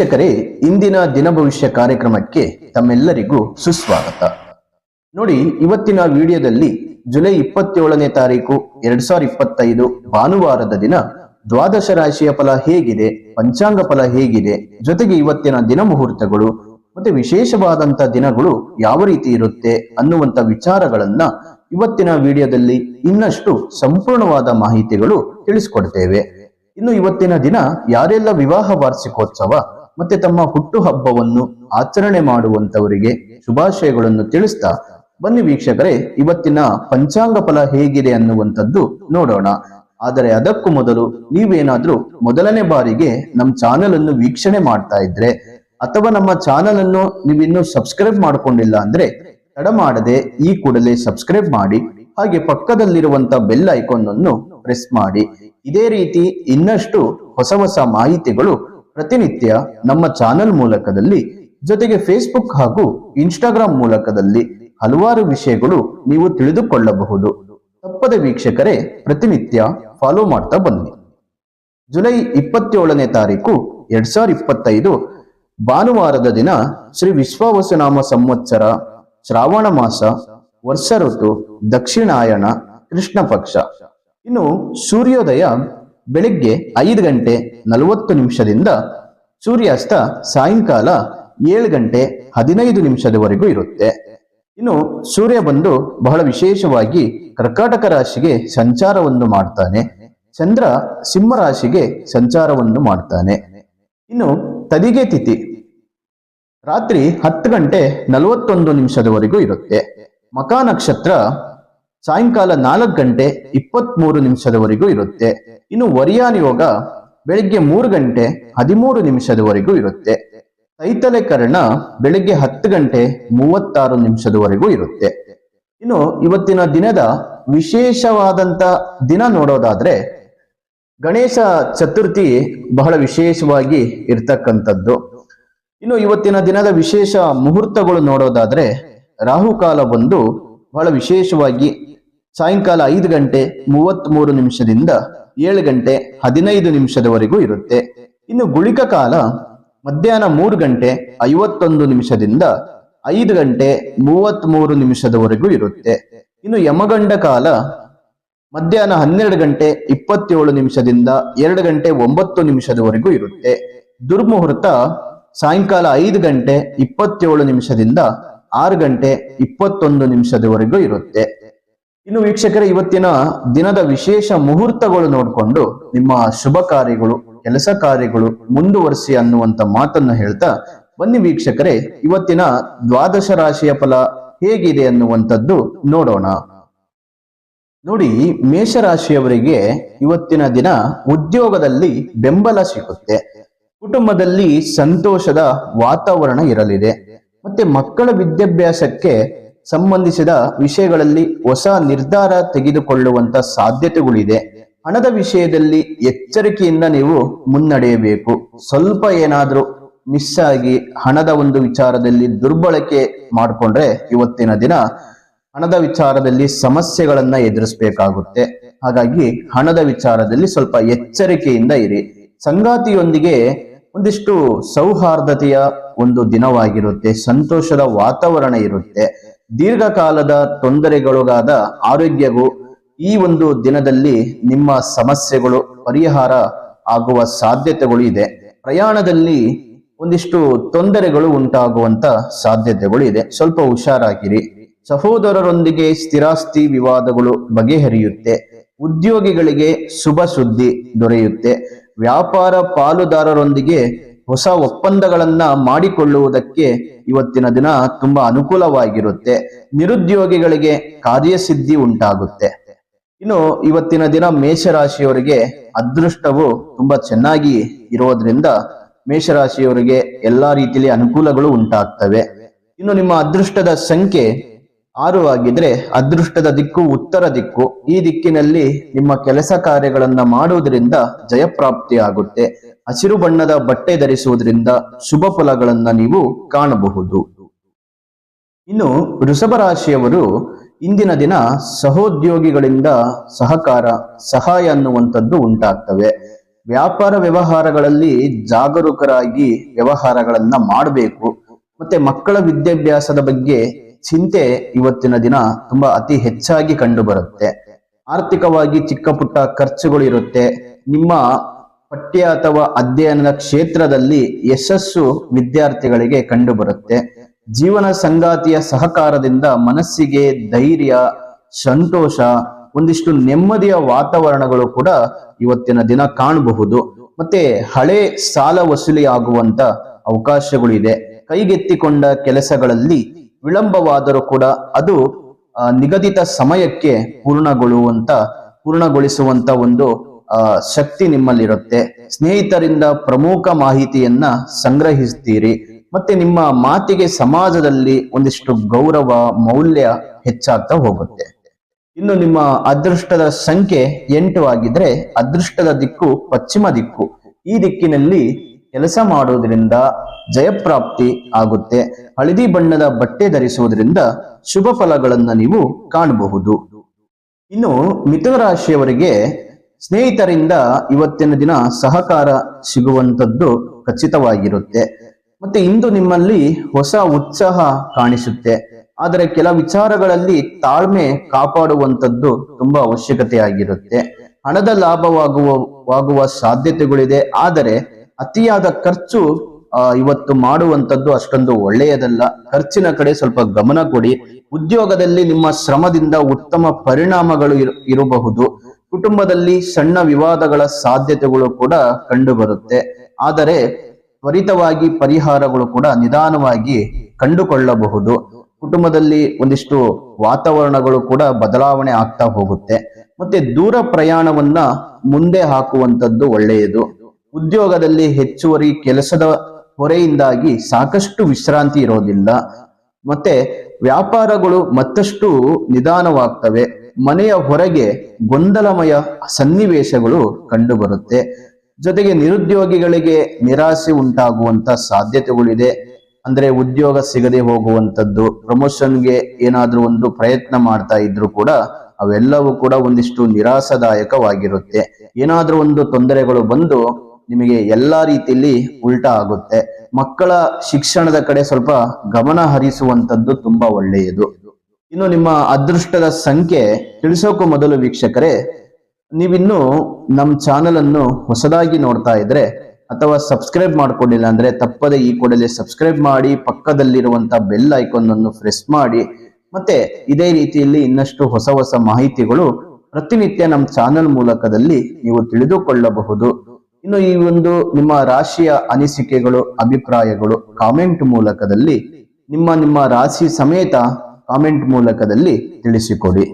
ವೀಕ್ಷಕರೇ, ಇಂದಿನ ದಿನ ಭವಿಷ್ಯ ಕಾರ್ಯಕ್ರಮಕ್ಕೆ ತಮ್ಮೆಲ್ಲರಿಗೂ ಸುಸ್ವಾಗತ. ನೋಡಿ, ಇವತ್ತಿನ ವಿಡಿಯೋದಲ್ಲಿ ಜುಲೈ ಇಪ್ಪತ್ತೇಳನೇ ತಾರೀಕು, ಎರಡ್ ಸಾವಿರದ ಇಪ್ಪತ್ತೈದು ಭಾನುವಾರದ ದಿನ ದ್ವಾದಶ ರಾಶಿಯ ಫಲ ಹೇಗಿದೆ, ಪಂಚಾಂಗ ಫಲ ಹೇಗಿದೆ, ಜೊತೆಗೆ ಇವತ್ತಿನ ದಿನ ಮುಹೂರ್ತಗಳು, ಮತ್ತೆ ವಿಶೇಷವಾದಂತ ದಿನಗಳು ಯಾವ ರೀತಿ ಇರುತ್ತೆ ಅನ್ನುವಂತ ವಿಚಾರಗಳನ್ನ ಇವತ್ತಿನ ವಿಡಿಯೋದಲ್ಲಿ ಇನ್ನಷ್ಟು ಸಂಪೂರ್ಣವಾದ ಮಾಹಿತಿಗಳು ತಿಳಿಸ್ಕೊಡ್ತೇವೆ. ಇನ್ನು ಇವತ್ತಿನ ದಿನ ಯಾರೆಲ್ಲ ವಿವಾಹ ವಾರ್ಷಿಕೋತ್ಸವ ಮತ್ತೆ ತಮ್ಮ ಹುಟ್ಟು ಹಬ್ಬವನ್ನು ಆಚರಣೆ ಮಾಡುವಂತವರಿಗೆ ಶುಭಾಶಯಗಳನ್ನು ತಿಳಿಸ್ತಾ, ಬನ್ನಿ ವೀಕ್ಷಕರೇ, ಇವತ್ತಿನ ಪಂಚಾಂಗ ಫಲ ಹೇಗಿದೆ ಅನ್ನುವಂಥದ್ದು ನೋಡೋಣ. ಆದರೆ ಅದಕ್ಕೂ ಮೊದಲು ನೀವೇನಾದ್ರೂ ಮೊದಲನೇ ಬಾರಿಗೆ ನಮ್ಮ ಚಾನೆಲ್ ಅನ್ನು ವೀಕ್ಷಣೆ ಮಾಡ್ತಾ ಇದ್ರೆ, ಅಥವಾ ನಮ್ಮ ಚಾನೆಲ್ ಅನ್ನು ನೀವಿನ್ನೂ ಸಬ್ಸ್ಕ್ರೈಬ್ ಮಾಡ್ಕೊಂಡಿಲ್ಲ ಅಂದ್ರೆ, ತಡ ಮಾಡದೆ ಈ ಕೂಡಲೇ ಸಬ್ಸ್ಕ್ರೈಬ್ ಮಾಡಿ, ಹಾಗೆ ಪಕ್ಕದಲ್ಲಿರುವಂತ ಬೆಲ್ ಐಕಾನ್ ಅನ್ನು ಪ್ರೆಸ್ ಮಾಡಿ. ಇದೇ ರೀತಿ ಇನ್ನಷ್ಟು ಹೊಸ ಹೊಸ ಮಾಹಿತಿಗಳು ಪ್ರತಿನಿತ್ಯ ನಮ್ಮ ಚಾನೆಲ್ ಮೂಲಕದಲ್ಲಿ, ಜೊತೆಗೆ ಫೇಸ್ಬುಕ್ ಹಾಗೂ ಇನ್ಸ್ಟಾಗ್ರಾಂ ಮೂಲಕದಲ್ಲಿ ಹಲವಾರು ವಿಷಯಗಳು ನೀವು ತಿಳಿದುಕೊಳ್ಳಬಹುದು. ತಪ್ಪದ ವೀಕ್ಷಕರೇ, ಪ್ರತಿನಿತ್ಯ ಫಾಲೋ ಮಾಡ್ತಾ ಬನ್ನಿ. ಜುಲೈ ಇಪ್ಪತ್ತೇಳನೇ ತಾರೀಕು, ಎರಡ್ ಸಾವಿರದ ಇಪ್ಪತ್ತೈದು, ಭಾನುವಾರದ ದಿನ ಶ್ರೀ ವಿಶ್ವಾವಸನಾಮ ಸಂವತ್ಸರ, ಶ್ರಾವಣ ಮಾಸ, ವರ್ಷ ಋತು ದಕ್ಷಿಣಾಯಣ ಕೃಷ್ಣ ಪಕ್ಷ. ಇನ್ನು ಸೂರ್ಯೋದಯ ಬೆಳಿಗ್ಗೆ ಐದು ಗಂಟೆ ನಲವತ್ತು ನಿಮಿಷದಿಂದ ಸೂರ್ಯಾಸ್ತ ಸಾಯಂಕಾಲ ಏಳು ಗಂಟೆ ಹದಿನೈದು ನಿಮಿಷದವರೆಗೂ ಇರುತ್ತೆ. ಇನ್ನು ಸೂರ್ಯ ಬಂದು ಬಹಳ ವಿಶೇಷವಾಗಿ ಕರ್ಕಾಟಕ ರಾಶಿಗೆ ಸಂಚಾರವನ್ನು ಮಾಡ್ತಾನೆ. ಚಂದ್ರ ಸಿಂಹ ರಾಶಿಗೆ ಸಂಚಾರವನ್ನು ಮಾಡ್ತಾನೆ. ಇನ್ನು ತದಿಗೆ ತಿಥಿ. ರಾತ್ರಿ ಹತ್ತು ಗಂಟೆ ನಲವತ್ತೊಂದು ನಿಮಿಷದವರೆಗೂ ಇರುತ್ತೆ. ಮಕಾ ನಕ್ಷತ್ರ ಸಾಯಂಕಾಲ ನಾಲ್ಕು ಗಂಟೆ ಇಪ್ಪತ್ಮೂರು ನಿಮಿಷದವರೆಗೂ ಇರುತ್ತೆ. ಇನ್ನು ವರಿಯಾನ್ ಯೋಗ ಬೆಳಿಗ್ಗೆ ಮೂರು ಗಂಟೆ ಹದಿಮೂರು ನಿಮಿಷದವರೆಗೂ ಇರುತ್ತೆ. ಸೈತಲೇಕರಣ ಕರ್ಣ ಬೆಳಿಗ್ಗೆ ಹತ್ತು ಗಂಟೆ ಮೂವತ್ತಾರು ನಿಮಿಷದವರೆಗೂ ಇರುತ್ತೆ. ಇನ್ನು ಇವತ್ತಿನ ದಿನದ ವಿಶೇಷವಾದಂತ ದಿನ ನೋಡೋದಾದ್ರೆ ಗಣೇಶ ಚತುರ್ಥಿ ಬಹಳ ವಿಶೇಷವಾಗಿ ಇರ್ತಕ್ಕಂಥದ್ದು. ಇನ್ನು ಇವತ್ತಿನ ದಿನದ ವಿಶೇಷ ಮುಹೂರ್ತಗಳು ನೋಡೋದಾದ್ರೆ ರಾಹುಕಾಲ ಬಂದು ಬಹಳ ವಿಶೇಷವಾಗಿ ಸಾಯಂಕಾಲ ಐದು ಗಂಟೆ ಮೂವತ್ತ್ ಮೂರು ನಿಮಿಷದಿಂದ ಏಳು ಗಂಟೆ ಹದಿನೈದು ನಿಮಿಷದವರೆಗೂ ಇರುತ್ತೆ. ಇನ್ನು ಗುಳಿಕ ಕಾಲ ಮಧ್ಯಾಹ್ನ ಮೂರು ಗಂಟೆ ಐವತ್ತೊಂದು ನಿಮಿಷದಿಂದ ಐದು ಗಂಟೆ ಮೂವತ್ತ್ ಮೂರು ನಿಮಿಷದವರೆಗೂ ಇರುತ್ತೆ. ಇನ್ನು ಯಮಗಂಡ ಕಾಲ ಮಧ್ಯಾಹ್ನ ಹನ್ನೆರಡು ಗಂಟೆ ಇಪ್ಪತ್ತೇಳು ನಿಮಿಷದಿಂದ ಎರಡು ಗಂಟೆ ಒಂಬತ್ತು ನಿಮಿಷದವರೆಗೂ ಇರುತ್ತೆ. ದುರ್ಮುಹೂರ್ತ ಸಾಯಂಕಾಲ ಐದು ಗಂಟೆ ಇಪ್ಪತ್ತೇಳು ನಿಮಿಷದಿಂದ ಆರು ಗಂಟೆ ಇಪ್ಪತ್ತೊಂದು ನಿಮಿಷದವರೆಗೂ ಇರುತ್ತೆ. ಇನ್ನು ವೀಕ್ಷಕರೇ, ಇವತ್ತಿನ ದಿನದ ವಿಶೇಷ ಮುಹೂರ್ತಗಳು ನೋಡಿಕೊಂಡು ನಿಮ್ಮ ಶುಭ ಕಾರ್ಯಗಳು, ಕೆಲಸ ಕಾರ್ಯಗಳು ಮುಂದುವರಿಸಿ ಅನ್ನುವಂತ ಮಾತನ್ನು ಹೇಳ್ತಾ ಬನ್ನಿ ವೀಕ್ಷಕರೇ, ಇವತ್ತಿನ ದ್ವಾದಶ ರಾಶಿಯ ಫಲ ಹೇಗಿದೆ ಅನ್ನುವಂಥದ್ದು ನೋಡೋಣ. ನೋಡಿ, ಮೇಷರಾಶಿಯವರಿಗೆ ಇವತ್ತಿನ ದಿನ ಉದ್ಯೋಗದಲ್ಲಿ ಬೆಂಬಲ ಸಿಗುತ್ತೆ. ಕುಟುಂಬದಲ್ಲಿ ಸಂತೋಷದ ವಾತಾವರಣ ಇರಲಿದೆ. ಮತ್ತೆ ಮಕ್ಕಳ ವಿದ್ಯಾಭ್ಯಾಸಕ್ಕೆ ಸಂಬಂಧಿಸಿದ ವಿಷಯಗಳಲ್ಲಿ ಹೊಸ ನಿರ್ಧಾರ ತೆಗೆದುಕೊಳ್ಳುವಂತ ಸಾಧ್ಯತೆಗಳಿದೆ. ಹಣದ ವಿಷಯದಲ್ಲಿ ಎಚ್ಚರಿಕೆಯಿಂದ ನೀವು ಮುನ್ನಡೆಯಬೇಕು. ಸ್ವಲ್ಪ ಏನಾದರೂ ಮಿಸ್ ಆಗಿ ಹಣದ ಒಂದು ವಿಚಾರದಲ್ಲಿ ದುರ್ಬಳಕೆ ಮಾಡಿಕೊಂಡ್ರೆ ಇವತ್ತಿನ ದಿನ ಹಣದ ವಿಚಾರದಲ್ಲಿ ಸಮಸ್ಯೆಗಳನ್ನ ಎದುರಿಸಬೇಕಾಗುತ್ತೆ. ಹಾಗಾಗಿ ಹಣದ ವಿಚಾರದಲ್ಲಿ ಸ್ವಲ್ಪ ಎಚ್ಚರಿಕೆಯಿಂದ ಇರಿ. ಸಂಗಾತಿಯೊಂದಿಗೆ ಒಂದಿಷ್ಟು ಸೌಹಾರ್ದತೆಯ ಒಂದು ದಿನವಾಗಿರುತ್ತೆ. ಸಂತೋಷದ ವಾತಾವರಣ ಇರುತ್ತೆ. ದೀರ್ಘಕಾಲದ ತೊಂದರೆಗೊಳಗಾದ ಆರೋಗ್ಯವು ಈ ಒಂದು ದಿನದಲ್ಲಿ ನಿಮ್ಮ ಸಮಸ್ಯೆಗಳು, ಪರಿಹಾರ ಆಗುವ ಸಾಧ್ಯತೆಗಳು ಇದೆ. ಪ್ರಯಾಣದಲ್ಲಿ ಒಂದಿಷ್ಟು ತೊಂದರೆಗಳು ಉಂಟಾಗುವಂತ ಸಾಧ್ಯತೆಗಳು ಇದೆ. ಸ್ವಲ್ಪ ಹುಷಾರಾಗಿರಿ. ಸಹೋದರರೊಂದಿಗೆ ಸ್ಥಿರಾಸ್ತಿ ವಿವಾದಗಳು ಬಗೆಹರಿಯುತ್ತೆ. ಉದ್ಯೋಗಿಗಳಿಗೆ ಶುಭ ಸುದ್ದಿ ದೊರೆಯುತ್ತೆ. ವ್ಯಾಪಾರ ಪಾಲುದಾರರೊಂದಿಗೆ ಹೊಸ ಒಪ್ಪಂದಗಳನ್ನ ಮಾಡಿಕೊಳ್ಳುವುದಕ್ಕೆ ಇವತ್ತಿನ ದಿನ ತುಂಬಾ ಅನುಕೂಲವಾಗಿರುತ್ತೆ. ನಿರುದ್ಯೋಗಿಗಳಿಗೆ ಕಾರ್ಯಸಿದ್ಧಿ ಉಂಟಾಗುತ್ತೆ. ಇನ್ನು ಇವತ್ತಿನ ದಿನ ಮೇಷರಾಶಿಯವರಿಗೆ ಅದೃಷ್ಟವು ತುಂಬಾ ಚೆನ್ನಾಗಿ ಇರೋದ್ರಿಂದ ಮೇಷರಾಶಿಯವರಿಗೆ ಎಲ್ಲಾ ರೀತಿಯಲ್ಲಿ ಅನುಕೂಲಗಳು ಉಂಟಾಗ್ತವೆ. ಇನ್ನು ನಿಮ್ಮ ಅದೃಷ್ಟದ ಸಂಖ್ಯೆ ಆರು ಆಗಿದ್ರೆ ಅದೃಷ್ಟದ ದಿಕ್ಕು ಉತ್ತರ ದಿಕ್ಕು. ಈ ದಿಕ್ಕಿನಲ್ಲಿ ನಿಮ್ಮ ಕೆಲಸ ಕಾರ್ಯಗಳನ್ನ ಮಾಡುವುದರಿಂದ ಜಯಪ್ರಾಪ್ತಿ ಆಗುತ್ತೆ ಹಸಿರು ಬಣ್ಣದ ಬಟ್ಟೆ ಧರಿಸುವುದರಿಂದ ಶುಭ ಫಲಗಳನ್ನ ನೀವು ಕಾಣಬಹುದು. ಇನ್ನು ವೃಷಭ ರಾಶಿಯವರು ಇಂದಿನ ದಿನ ಸಹೋದ್ಯೋಗಿಗಳಿಂದ ಸಹಕಾರ, ಸಹಾಯ ಅನ್ನುವಂಥದ್ದು ಉಂಟಾಗ್ತವೆ. ವ್ಯಾಪಾರ ವ್ಯವಹಾರಗಳಲ್ಲಿ ಜಾಗರೂಕರಾಗಿ ವ್ಯವಹಾರಗಳನ್ನ ಮಾಡಬೇಕು. ಮತ್ತೆ ಮಕ್ಕಳ ವಿದ್ಯಾಭ್ಯಾಸದ ಬಗ್ಗೆ ಚಿಂತೆ ಇವತ್ತಿನ ದಿನ ತುಂಬಾ ಅತಿ ಹೆಚ್ಚಾಗಿ ಕಂಡು ಬರುತ್ತೆ ಆರ್ಥಿಕವಾಗಿ ಚಿಕ್ಕ ಪುಟ್ಟ ಖರ್ಚುಗಳು ಇರುತ್ತೆ ನಿಮ್ಮ ಪಠ್ಯ ಅಥವಾ ಅಧ್ಯಯನದ ಕ್ಷೇತ್ರದಲ್ಲಿ ಯಶಸ್ಸು ವಿದ್ಯಾರ್ಥಿಗಳಿಗೆ ಕಂಡುಬರುತ್ತೆ. ಜೀವನ ಸಂಗಾತಿಯ ಸಹಕಾರದಿಂದ ಮನಸ್ಸಿಗೆ ಧೈರ್ಯ, ಸಂತೋಷ, ಒಂದಿಷ್ಟು ನೆಮ್ಮದಿಯ ವಾತಾವರಣಗಳು ಕೂಡ ಇವತ್ತಿನ ದಿನ ಕಾಣಬಹುದು. ಮತ್ತೆ ಹಳೆ ಸಾಲ ವಸೂಲಿ ಆಗುವಂತ ಅವಕಾಶಗಳು ಇದೆ. ಕೈಗೆತ್ತಿಕೊಂಡ ಕೆಲಸಗಳಲ್ಲಿ ವಿಳಂಬವಾದರೂ ಕೂಡ ಅದು ನಿಗದಿತ ಸಮಯಕ್ಕೆ ಪೂರ್ಣಗೊಳ್ಳುವಂತ, ಪೂರ್ಣಗೊಳಿಸುವಂತ ಒಂದು ಶಕ್ತಿ ನಿಮ್ಮಲ್ಲಿರುತ್ತೆ. ಸ್ನೇಹಿತರಿಂದ ಪ್ರಮುಖ ಮಾಹಿತಿಯನ್ನ ಸಂಗ್ರಹಿಸ್ತೀರಿ. ಮತ್ತೆ ನಿಮ್ಮ ಮಾತಿಗೆ ಸಮಾಜದಲ್ಲಿ ಒಂದಿಷ್ಟು ಗೌರವ, ಮೌಲ್ಯ ಹೆಚ್ಚಾಗ್ತಾ ಹೋಗುತ್ತೆ. ಇನ್ನು ನಿಮ್ಮ ಅದೃಷ್ಟದ ಸಂಖ್ಯೆ ಎಂಟು ಆಗಿದ್ರೆ ಅದೃಷ್ಟದ ದಿಕ್ಕು ಪಶ್ಚಿಮ ದಿಕ್ಕು. ಈ ದಿಕ್ಕಿನಲ್ಲಿ ಕೆಲಸ ಮಾಡುವುದರಿಂದ ಜಯಪ್ರಾಪ್ತಿ ಆಗುತ್ತೆ. ಹಳದಿ ಬಣ್ಣದ ಬಟ್ಟೆ ಧರಿಸುವುದರಿಂದ ಶುಭ ಫಲಗಳನ್ನ ನೀವು ಕಾಣಬಹುದು. ಇನ್ನು ಮಿಥುನ ರಾಶಿಯವರಿಗೆ ಸ್ನೇಹಿತರಿಂದ ಇವತ್ತಿನ ದಿನ ಸಹಕಾರ ಸಿಗುವಂಥದ್ದು ಖಚಿತವಾಗಿರುತ್ತೆ. ಮತ್ತೆ ಇಂದು ನಿಮ್ಮಲ್ಲಿ ಹೊಸ ಉತ್ಸಾಹ ಕಾಣಿಸುತ್ತೆ. ಆದರೆ ಕೆಲ ವಿಚಾರಗಳಲ್ಲಿ ತಾಳ್ಮೆ ಕಾಪಾಡುವಂಥದ್ದು ತುಂಬಾ ಅವಶ್ಯಕತೆಯಾಗಿರುತ್ತೆ. ಹಣದ ಲಾಭವಾಗುವ ಸಾಧ್ಯತೆಗಳಿದೆ. ಆದರೆ ಅತಿಯಾದ ಖರ್ಚು ಇವತ್ತು ಮಾಡುವಂಥದ್ದು ಅಷ್ಟೊಂದು ಒಳ್ಳೆಯದಲ್ಲ. ಖರ್ಚಿನ ಕಡೆ ಸ್ವಲ್ಪ ಗಮನ ಕೊಡಿ. ಉದ್ಯೋಗದಲ್ಲಿ ನಿಮ್ಮ ಶ್ರಮದಿಂದ ಉತ್ತಮ ಪರಿಣಾಮಗಳು ಇರ- ಇರಬಹುದು. ಕುಟುಂಬದಲ್ಲಿ ಸಣ್ಣ ವಿವಾದಗಳ ಸಾಧ್ಯತೆಗಳು ಕೂಡ ಕಂಡುಬರುತ್ತೆ. ಆದರೆ ತ್ವರಿತವಾಗಿ ಪರಿಹಾರಗಳು ಕೂಡ ನಿಧಾನವಾಗಿ ಕಂಡುಕೊಳ್ಳಬಹುದು. ಕುಟುಂಬದಲ್ಲಿ ಒಂದಿಷ್ಟು ವಾತಾವರಣಗಳು ಕೂಡ ಬದಲಾವಣೆ ಆಗ್ತಾ ಹೋಗುತ್ತೆ. ಮತ್ತೆ ದೂರ ಪ್ರಯಾಣವನ್ನ ಮುಂದೆ ಹಾಕುವಂಥದ್ದು ಒಳ್ಳೆಯದು. ಉದ್ಯೋಗದಲ್ಲಿ ಹೆಚ್ಚುವರಿ ಕೆಲಸದ ಹೊರೆಯಿಂದಾಗಿ ಸಾಕಷ್ಟು ವಿಶ್ರಾಂತಿ ಇರೋದಿಲ್ಲ. ಮತ್ತೆ ವ್ಯಾಪಾರಗಳು ಮತ್ತಷ್ಟು ನಿಧಾನವಾಗ್ತವೆ. ಮನೆಯ ಹೊರಗೆ ಗೊಂದಲಮಯ ಸನ್ನಿವೇಶಗಳು ಕಂಡುಬರುತ್ತೆ. ಜೊತೆಗೆ ನಿರುದ್ಯೋಗಿಗಳಿಗೆ ನಿರಾಸೆ ಉಂಟಾಗುವಂತ ಸಾಧ್ಯತೆಗಳಿದೆ. ಅಂದ್ರೆ ಉದ್ಯೋಗ ಸಿಗದೆ ಹೋಗುವಂತದ್ದು ಪ್ರಮೋಷನ್ಗೆ ಏನಾದ್ರೂ ಒಂದು ಪ್ರಯತ್ನ ಮಾಡ್ತಾ ಇದ್ರು ಕೂಡ ಅವೆಲ್ಲವೂ ಕೂಡ ಒಂದಿಷ್ಟು ನಿರಾಸದಾಯಕವಾಗಿರುತ್ತೆ. ಏನಾದ್ರೂ ಒಂದು ತೊಂದರೆಗಳು ಬಂದು ನಿಮಗೆ ಎಲ್ಲಾ ರೀತಿಯಲ್ಲಿ ಉಲ್ಟಾ ಆಗುತ್ತೆ. ಮಕ್ಕಳ ಶಿಕ್ಷಣದ ಕಡೆ ಸ್ವಲ್ಪ ಗಮನ ಹರಿಸುವಂತದ್ದು ತುಂಬಾ ಒಳ್ಳೆಯದು. ಇನ್ನು ನಿಮ್ಮ ಅದೃಷ್ಟದ ಸಂಖ್ಯೆ ತಿಳಿಸೋಕು ಮೊದಲು ವೀಕ್ಷಕರೇ, ನೀವಿನ್ನು ನಮ್ಮ ಚಾನೆಲ್ ಅನ್ನು ಹೊಸದಾಗಿ ನೋಡ್ತಾ ಇದ್ರೆ ಅಥವಾ ಸಬ್ಸ್ಕ್ರೈಬ್ ಮಾಡ್ಕೊಂಡಿಲ್ಲ ಅಂದ್ರೆ ತಪ್ಪದೆ ಈ ಕೂಡಲೇ ಸಬ್ಸ್ಕ್ರೈಬ್ ಮಾಡಿ, ಪಕ್ಕದಲ್ಲಿರುವಂತ ಬೆಲ್ ಐಕಾನ್ ಅನ್ನು ಪ್ರೆಸ್ ಮಾಡಿ, ಮತ್ತೆ ಇದೇ ರೀತಿಯಲ್ಲಿ ಇನ್ನಷ್ಟು ಹೊಸ ಹೊಸ ಮಾಹಿತಿಗಳು ಪ್ರತಿನಿತ್ಯ ನಮ್ಮ ಚಾನೆಲ್ ಮೂಲಕದಲ್ಲಿ ನೀವು ತಿಳಿದುಕೊಳ್ಳಬಹುದು. ಇನ್ನು ಈ ಒಂದು ನಿಮ್ಮ ರಾಶಿಯ ಅನಿಸಿಕೆಗಳು, ಅಭಿಪ್ರಾಯಗಳು ಕಾಮೆಂಟ್ ಮೂಲಕದಲ್ಲಿ ನಿಮ್ಮ ನಿಮ್ಮ ರಾಶಿ ಸಮೇತ ಕಾಮೆಂಟ್ ಮೂಲಕದಲ್ಲಿ ತಿಳಿಸಿಕೊಡಿ.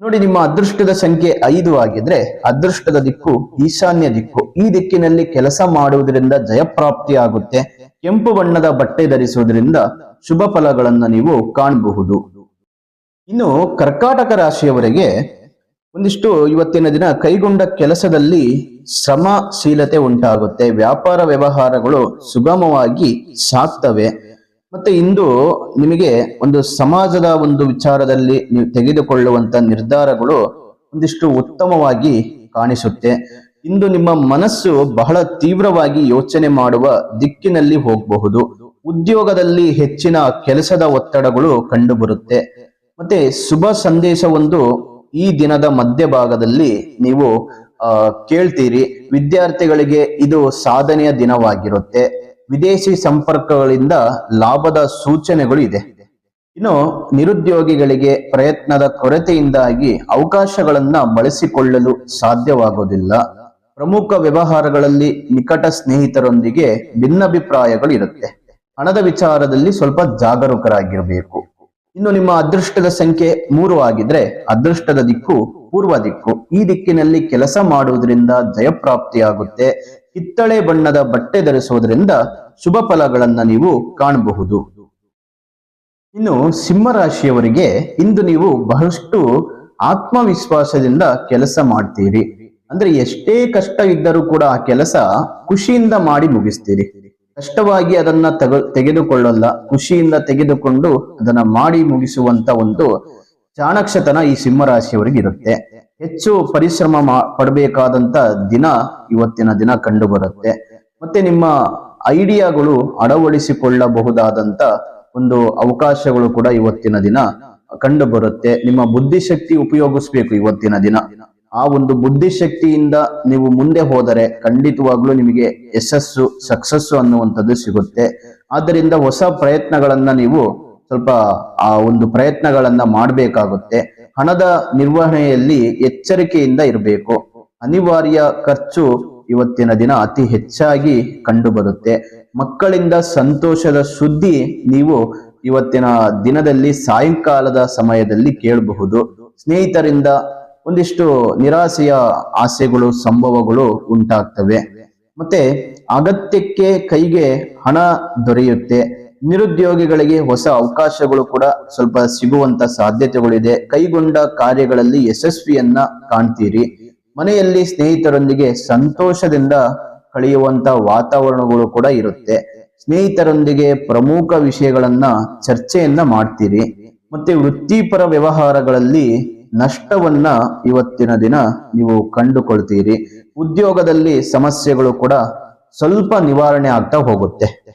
ನೋಡಿ, ನಿಮ್ಮ ಅದೃಷ್ಟದ ಸಂಖ್ಯೆ ಐದು ಆಗಿದ್ರೆ ಅದೃಷ್ಟದ ದಿಕ್ಕು, ಈಶಾನ್ಯ ದಿಕ್ಕು. ಈ ದಿಕ್ಕಿನಲ್ಲಿ ಕೆಲಸ ಮಾಡುವುದರಿಂದ ಜಯಪ್ರಾಪ್ತಿ ಆಗುತ್ತೆ. ಕೆಂಪು ಬಣ್ಣದ ಬಟ್ಟೆ ಧರಿಸುವುದರಿಂದ ಶುಭ ಫಲಗಳನ್ನು ನೀವು ಕಾಣಬಹುದು. ಇನ್ನು ಕರ್ಕಾಟಕ ರಾಶಿಯವರಿಗೆ ಒಂದಿಷ್ಟು ಇವತ್ತಿನ ದಿನ ಕೈಗೊಂಡ ಕೆಲಸದಲ್ಲಿ ಶ್ರಮಶೀಲತೆ ಉಂಟಾಗುತ್ತೆ. ವ್ಯಾಪಾರ ವ್ಯವಹಾರಗಳು ಸುಗಮವಾಗಿ ಸಾಗ್ತವೆ. ಮತ್ತೆ ಇಂದು ನಿಮಗೆ ಒಂದು ಸಮಾಜದ ಒಂದು ವಿಚಾರದಲ್ಲಿ ನೀವು ತೆಗೆದುಕೊಳ್ಳುವಂತ ನಿರ್ಧಾರಗಳು ಒಂದಿಷ್ಟು ಉತ್ತಮವಾಗಿ ಕಾಣಿಸುತ್ತೆ. ಇಂದು ನಿಮ್ಮ ಮನಸ್ಸು ಬಹಳ ತೀವ್ರವಾಗಿ ಯೋಚನೆ ಮಾಡುವ ದಿಕ್ಕಿನಲ್ಲಿ ಹೋಗಬಹುದು. ಉದ್ಯೋಗದಲ್ಲಿ ಹೆಚ್ಚಿನ ಕೆಲಸದ ಒತ್ತಡಗಳು ಕಂಡುಬರುತ್ತೆ. ಮತ್ತೆ ಶುಭ ಸಂದೇಶವೊಂದು ಈ ದಿನದ ಮಧ್ಯಭಾಗದಲ್ಲಿ ನೀವು ಕೇಳ್ತೀರಿ. ವಿದ್ಯಾರ್ಥಿಗಳಿಗೆ ಇದು ಸಾಧನೆಯ ದಿನವಾಗಿರುತ್ತೆ. ವಿದೇಶಿ ಸಂಪರ್ಕಗಳಿಂದ ಲಾಭದ ಸೂಚನೆಗಳು ಇದೆ. ಇನ್ನು ನಿರುದ್ಯೋಗಿಗಳಿಗೆ ಪ್ರಯತ್ನದ ಕೊರತೆಯಿಂದಾಗಿ ಅವಕಾಶಗಳನ್ನ ಬಳಸಿಕೊಳ್ಳಲು ಸಾಧ್ಯವಾಗುವುದಿಲ್ಲ ಪ್ರಮುಖ ವ್ಯವಹಾರಗಳಲ್ಲಿ ನಿಕಟ ಸ್ನೇಹಿತರೊಂದಿಗೆ ಭಿನ್ನಾಭಿಪ್ರಾಯಗಳು ಇರುತ್ತೆ ಹಣದ ವಿಚಾರದಲ್ಲಿ ಸ್ವಲ್ಪ ಜಾಗರೂಕರಾಗಿರಬೇಕು. ಇನ್ನು ನಿಮ್ಮ ಅದೃಷ್ಟದ ಸಂಖ್ಯೆ ಮೂರು ಆಗಿದ್ರೆ ಅದೃಷ್ಟದ ದಿಕ್ಕು ಪೂರ್ವ ದಿಕ್ಕು. ಈ ದಿಕ್ಕಿನಲ್ಲಿ ಕೆಲಸ ಮಾಡುವುದರಿಂದ ಜಯಪ್ರಾಪ್ತಿಯಾಗುತ್ತೆ. ಕಿತ್ತಳೆ ಬಣ್ಣದ ಬಟ್ಟೆ ಧರಿಸುವುದರಿಂದ ಶುಭ ಫಲಗಳನ್ನ ನೀವು ಕಾಣಬಹುದು. ಇನ್ನು ಸಿಂಹರಾಶಿಯವರಿಗೆ ಇಂದು ನೀವು ಬಹಳಷ್ಟು ಆತ್ಮವಿಶ್ವಾಸದಿಂದ ಕೆಲಸ ಮಾಡ್ತೀರಿ. ಅಂದ್ರೆ ಎಷ್ಟೇ ಕಷ್ಟ ಇದ್ದರೂ ಕೂಡ ಆ ಕೆಲಸ ಖುಷಿಯಿಂದ ಮಾಡಿ ಮುಗಿಸ್ತೀರಿ. ಕಷ್ಟವಾಗಿ ಅದನ್ನ ತಗ ತೆಗೆದುಕೊಳ್ಳಲ್ಲ, ಖುಷಿಯಿಂದ ತೆಗೆದುಕೊಂಡು ಅದನ್ನ ಮಾಡಿ ಮುಗಿಸುವಂತ ಒಂದು ಚಾಣಕ್ಷತನ ಈ ಸಿಂಹರಾಶಿಯವರಿಗೆ ಇರುತ್ತೆ. ಹೆಚ್ಚು ಪರಿಶ್ರಮ ಪಡಬೇಕಾದಂತ ದಿನ ಇವತ್ತಿನ ದಿನ ಕಂಡು ಬರುತ್ತೆ ಮತ್ತೆ ನಿಮ್ಮ ಐಡಿಯಾಗಳು ಅಳವಡಿಸಿಕೊಳ್ಳಬಹುದಾದಂತ ಒಂದು ಅವಕಾಶಗಳು ಕೂಡ ಇವತ್ತಿನ ದಿನ ಕಂಡು ಬರುತ್ತೆ ನಿಮ್ಮ ಬುದ್ಧಿಶಕ್ತಿ ಉಪಯೋಗಿಸ್ಬೇಕು ಇವತ್ತಿನ ದಿನ. ಆ ಒಂದು ಬುದ್ಧಿಶಕ್ತಿಯಿಂದ ನೀವು ಮುಂದೆ ಹೋದರೆ ಖಂಡಿತವಾಗ್ಲೂ ನಿಮಗೆ ಯಶಸ್ಸು, ಸಕ್ಸಸ್ಸು ಅನ್ನುವಂಥದ್ದು ಸಿಗುತ್ತೆ. ಆದ್ದರಿಂದ ಹೊಸ ಪ್ರಯತ್ನಗಳನ್ನ ನೀವು ಸ್ವಲ್ಪ ಆ ಒಂದು ಪ್ರಯತ್ನಗಳನ್ನ ಮಾಡಬೇಕಾಗುತ್ತೆ. ಹಣದ ನಿರ್ವಹಣೆಯಲ್ಲಿ ಎಚ್ಚರಿಕೆಯಿಂದ ಇರಬೇಕು. ಅನಿವಾರ್ಯ ಖರ್ಚು ಇವತ್ತಿನ ದಿನ ಅತಿ ಹೆಚ್ಚಾಗಿ ಕಂಡುಬರುತ್ತೆ. ಮಕ್ಕಳಿಂದ ಸಂತೋಷದ ಸುದ್ದಿ ನೀವು ಇವತ್ತಿನ ದಿನದಲ್ಲಿ ಸಾಯಂಕಾಲದ ಸಮಯದಲ್ಲಿ ಕೇಳಬಹುದು. ಸ್ನೇಹಿತರಿಂದ ಒಂದಿಷ್ಟು ನಿರಾಸೆಯ ಆಸೆಗಳು, ಸಂಭವಗಳು ಉಂಟಾಗ್ತವೆ. ಮತ್ತೆ ಅಗತ್ಯಕ್ಕೆ ಕೈಗೆ ಹಣ ದೊರೆಯುತ್ತೆ. ನಿರುದ್ಯೋಗಿಗಳಿಗೆ ಹೊಸ ಅವಕಾಶಗಳು ಕೂಡ ಸ್ವಲ್ಪ ಸಿಗುವಂತ ಸಾಧ್ಯತೆಗಳಿದೆ. ಕೈಗೊಂಡ ಕಾರ್ಯಗಳಲ್ಲಿ ಯಶಸ್ವಿಯನ್ನ ಕಾಣ್ತೀರಿ. ಮನೆಯಲ್ಲಿ ಸ್ನೇಹಿತರೊಂದಿಗೆ ಸಂತೋಷದಿಂದ ಕಳೆಯುವಂತ ವಾತಾವರಣಗಳು ಕೂಡ ಇರುತ್ತೆ. ಸ್ನೇಹಿತರೊಂದಿಗೆ ಪ್ರಮುಖ ವಿಷಯಗಳನ್ನ ಚರ್ಚೆಯನ್ನ ಮಾಡ್ತೀರಿ. ಮತ್ತೆ ವೃತ್ತಿಪರ ವ್ಯವಹಾರಗಳಲ್ಲಿ ನಷ್ಟವನ್ನ ಇವತ್ತಿನ ದಿನ ನೀವು ಕಂಡುಕೊಳ್ತೀರಿ. ಉದ್ಯೋಗದಲ್ಲಿ ಸಮಸ್ಯೆಗಳು ಕೂಡ ಸ್ವಲ್ಪ ನಿವಾರಣೆ ಆಗ್ತಾ ಹೋಗುತ್ತೆ.